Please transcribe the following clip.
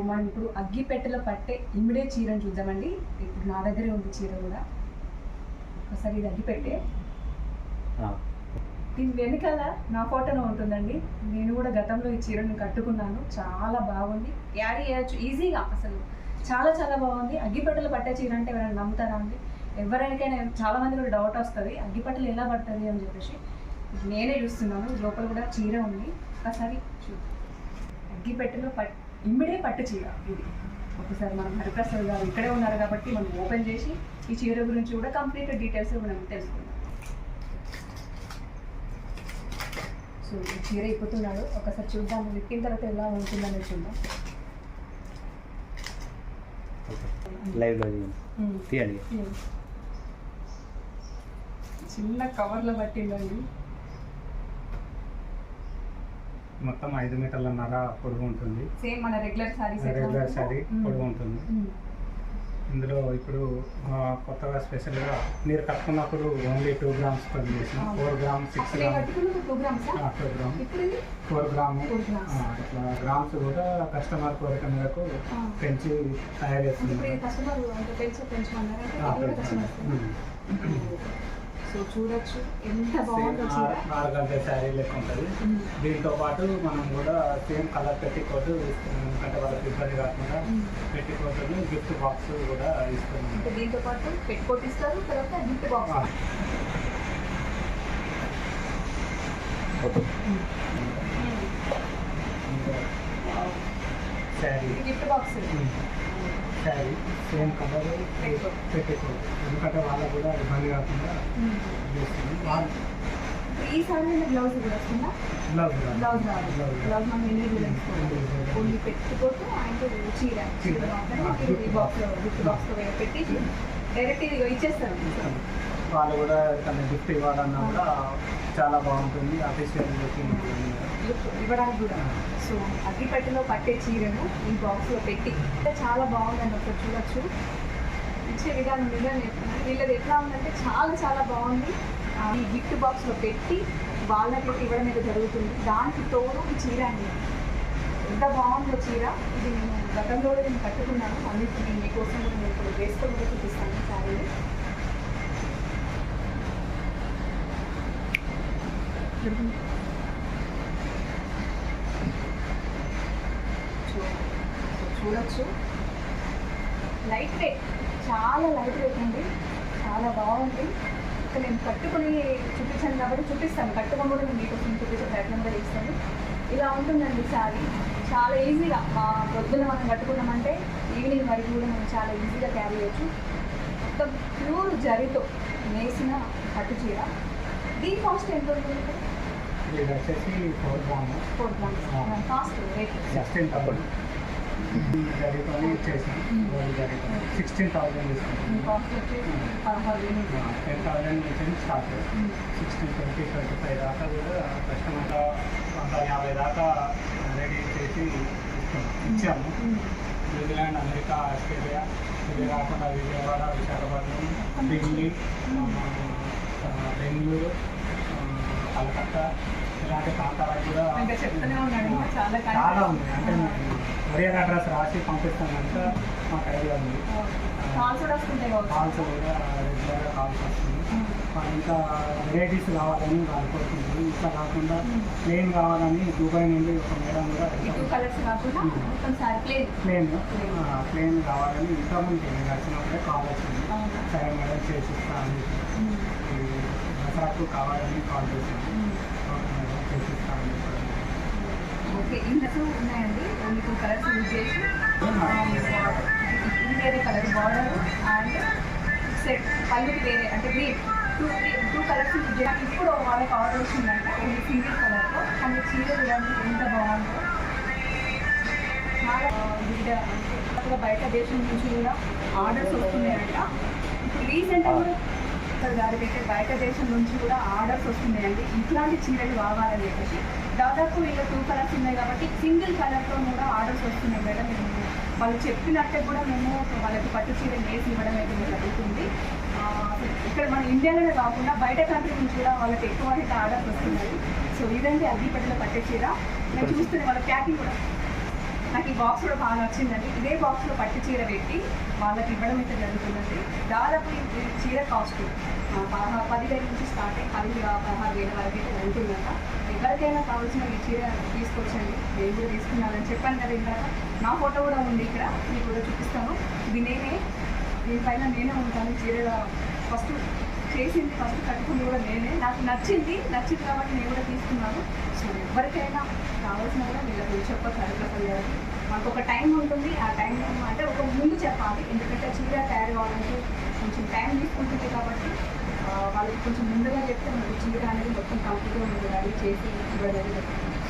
మనం ఇప్పుడు అగ్గిపెట్టెలో పట్టే ఇమిడే చీరను చూద్దామండి. ఇప్పుడు నా దగ్గరే ఉంది చీర కూడా. ఒకసారి ఇది అగ్గిపెట్టే దీని వెనకాల నా ఫోటోనే ఉంటుందండి. నేను కూడా గతంలో ఈ చీరను కట్టుకున్నాను. చాలా బాగుంది. క్యారీ చేయొచ్చు ఈజీగా అసలు. చాలా చాలా బాగుంది. అగ్గిపెట్టెలు పట్టే చీర అంటే ఎవరైనా నమ్ముతారా అండి? ఎవరికైనా చాలా మంది కూడా డౌట్ వస్తుంది. అగ్గిపెట్టెలు ఎలా పడుతుంది అని చెప్పేసి. నేనే చూస్తున్నాను. లోపల కూడా చీర ఉంది. ఒకసారి చూ అగ్గిపెట్టెలో పట్ ఇమ్మిడే పట్టు చీర ఇది. ఒకసారి మనం హరిప్రసాద్ గారు ఇక్కడే ఉన్నారు కాబట్టి మనం ఓపెన్ చేసి ఈ చీర గురించి కూడా కంప్లీట్ డీటెయిల్స్ మనం తెలుసుకుందాం. సో ఈ చీర ఇప్పుతున్నాడు. ఒకసారి చూద్దాం విప్పిన తర్వాత ఎలా ఉంటుందని చూద్దాం. లైవ్లో. తీయండి. ఉమ్. చిన్న కవర్లో పట్టిందండి మొత్తం ఐదు మీటర్లన్నర పొడవు ఉంటుంది. సేమ్ మన రెగ్యులర్ శారీ పొడవు ఉంటుంది. ఇందులో ఇప్పుడు కొత్తగా స్పెషల్గా మీరు కట్టుకున్నప్పుడు ఓన్లీ టూ గ్రామ్స్తో చేసిన four gram six gram two gram four gram. ఇట్లా గ్రామ్స్ కూడా కస్టమర్ కోరిక మేరకు. పెంచి తయారు ఇప్పుడు అంటే అంటే. సో చూడొచ్చు. ఎంత బాగుందో గంటల శారీ లెక్క ఉంటుంది. దీంతో పాటు మనం కూడా సేమ్ కలర్ పెట్టికోట్ ఇస్తున్నాం. ఎందుకంటే వాళ్ళకి ఇబ్బంది కాకుండా. పెట్టికోట్ గిఫ్ట్ బాక్స్ కూడా ఇస్తున్నాం. అంటే దీంతో పాటు పెట్టుకోటి ఇస్తారు తర్వాత gift box. Sari. Gift box sari same colour petticoat ఎందుకంటే వాళ్ళకు కూడా ఇబ్బంది కాకుండా చేస్తుంది వాళ్ళు ఈ సారీ బ్లౌజ్ కూడా వస్తుందా బ్లౌజ్ బ్లౌజ్ రాదు. బ్లౌజ్ మనం ఇండివిజువల్ ఓన్లీ పెట్టుకోవచ్చు అండ్ చీర చీర. చీర. మాత్రమే ఆ, మీరు ఈ gift box box. Gift box పెట్టి డైరెక్ట్ ఇది ఇచ్చేస్తారు. వాళ్ళు కూడా తన గిఫ్ట్ ఇవ్వాలన్నా కూడా చాలా బాగుంటుంది. అఫీషియల్ ఇవ్వడానికి కూడా. సో అగ్గిపెట్టెలో పట్టే చీరను ఈ బాక్స్లో పెట్టి. చాలా బాగుందని ఒకటి చూడొచ్చు. ఇచ్చే విధానం నిజంగా చెప్తున్నాను వీళ్ళది ఎట్లా ఉందంటే చాలా చాలా బాగుంది. ఈ గిఫ్ట్ బాక్స్లో పెట్టి వాళ్ళకి ఇవ్వడం అయితే జరుగుతుంది. దానికి తోడు ఈ చీర అండి. ఎంత బాగుందో చీర. ఇది నేను గతంలో నేను కట్టుకున్నాను. అన్నిటికీ మీకోసం కూడా నేను ఇప్పుడు వేసుకొని కూడా చూపిస్తాను శారీ చూడొచ్చు. లైట్ వెయిట్ చాలా లైట్ వెయిట్ అండి చాలా బాగుంది. ఇక్కడ నేను కట్టుకొని చూపించాను కాబట్టి చూపిస్తాను. కట్టుకొని కూడా నేను మీకోసం చూపించే ప్రయత్నం కూడా చేస్తాను. ఇలా ఉంటుందండి శారీ. చాలా ఈజీగా మా పొద్దున మనం కట్టుకున్నామంటే ఈవినింగ్ వరకు కూడా మనం చాలా ఈజీగా క్యారీ చేయొచ్చు. మొత్తం ప్యూర్ జరితో నేసిన పట్టు చీర. దీని కాస్ట్ ఎంత ఉంటుంది? ఇది వచ్చేసి four gram four grams cost sixteen thousand జరిగిపోయి చేసాం గోల్డ్ సిక్స్టీన్ థౌసండ్ తీసుకుంటాం టెన్ థౌసండ్ నుంచి start sixteen twenty twenty five దాకా కూడా కస్టమర్ వంద యాభై దాకా రెడీ చేసి ఇచ్చాము న్యూజిలాండ్ అమెరికా ఆస్ట్రేలియా ఇది కాకుండా విజయవాడ విశాఖపట్నం ఢిల్లీ బెంగళూరు కలకత్తా ఇలాంటి ప్రాంతాలకు కూడా చాలా ఉంది అంటే కొరియర్ అడ్రస్ రాసి పంపిస్తాం కనుక మాకు ఐడియా ఉంది. కాల్స్ కూడా రెగ్యులర్గా కాల్స్ వస్తుంది ఇంకా వెరైటీస్ కావాలని వాళ్ళు కోరుకుంటుంది ఇట్లా కాకుండా ప్లేన్ కావాలని దుబాయ్ నుండి ఒక మేడం కూడా ప్లేన్ ప్లేన్ కావాలని ఇంతకుముందు నేను వచ్చినప్పుడే కాల్ వచ్చింది? సరే మేడం చేసిస్తా ఈ దసరాకు కావాలని కాల్ చేసింది ఓకే. ఓకే ఇంకా ఉన్నాయండి. టూ కలర్స్ యూజ్ చేసి ఇది వేరే కలర్ బార్డర్ అండ్ సెట్ పళ్ళుకి వేరే అంటే green two two colours use చేయాలి ఇప్పుడు వాళ్ళకి ఆర్డర్ వచ్చిందంట ఓన్లీ సింగిల్ కలర్లో కానీ చీర చూడండి ఎంత బాగుందో. చాలా బయట దేశం నుంచి కూడా ఆర్డర్స్ వస్తున్నాయంట. ఇప్పుడు రీసెంట్గా కూడా ఇక్కడ బయట దేశం నుంచి కూడా ఆర్డర్స్ వస్తున్నాయండి. ఇట్లాంటి చీరలు కావాలని చెప్పేసి దాదాపు ఇలా టూ కలర్స్ ఉన్నాయి కాబట్టి సింగిల్ కలర్తో కూడా ఆర్డర్స్ వస్తున్నాయి మేడం. మేము వాళ్ళు చెప్పినట్టే కూడా మేము వాళ్ళకి పట్టు చీర వేసి ఇవ్వడం అయితే జరుగుతుంది. ఇక్కడ మన ఇండియాలోనే కాకుండా బయట కంట్రీ నుంచి కూడా వాళ్ళకి ఎక్కువ అయితే ఆర్డర్స్ వస్తున్నాయి. సో ఇదండి అగ్గిపెట్టెలో పట్టే చీర. నేను చూస్తున్నాను వాళ్ళ ప్యాకింగ్ కూడా. ఈ బాక్స్ కూడా బాగా నచ్చిందండి. ఇదే బాక్స్లో పట్టు చీర పెట్టి వాళ్ళకి ఇవ్వడం అయితే జరుగుతుందండి. దాదాపు ఈ చీర కాస్ట్ పదహారు పదివేల నుంచి స్టార్ట్ అయ్యి పది పదహారు వేల వరకు అయితే ఉంటుందంట ఎవరికైనా కావాల్సిన ఈ చీర తీసుకొచ్చండి. నేను కూడా తీసుకున్నానని చెప్పాను కదా ఇందాక. నా ఫోటో కూడా ఉంది ఇక్కడ. మీకు కూడా చూపిస్తాను. ఇది నేనే. దీనిపైన నేనే ఉంటాను. చీర ఫస్ట్ చేసింది ఫస్ట్ కట్టుకుంది కూడా నేనే. నాకు నచ్చింది. నచ్చింది కాబట్టి నేను కూడా తీసుకున్నాను. సో ఎవరికైనా కావాల్సిన కూడా వీళ్ళకి చెప్పచ్చు సరిగ్గా పోయారు మనకు ఒక టైం ఉంటుంది ఆ టైం అంటే ఒక ముందు చెప్పాలి. ఎందుకంటే చీర తయారు కావాలంటే కొంచెం టైం తీసుకుంటుంది కాబట్టి వాళ్ళకి కొంచెం ముందుగా చెప్తే మనకి చీర అనేది మొత్తం కంప్లీట్గా ఉంటుంది రెడీ చేసి ఇవ్వడం జరుగుతుంది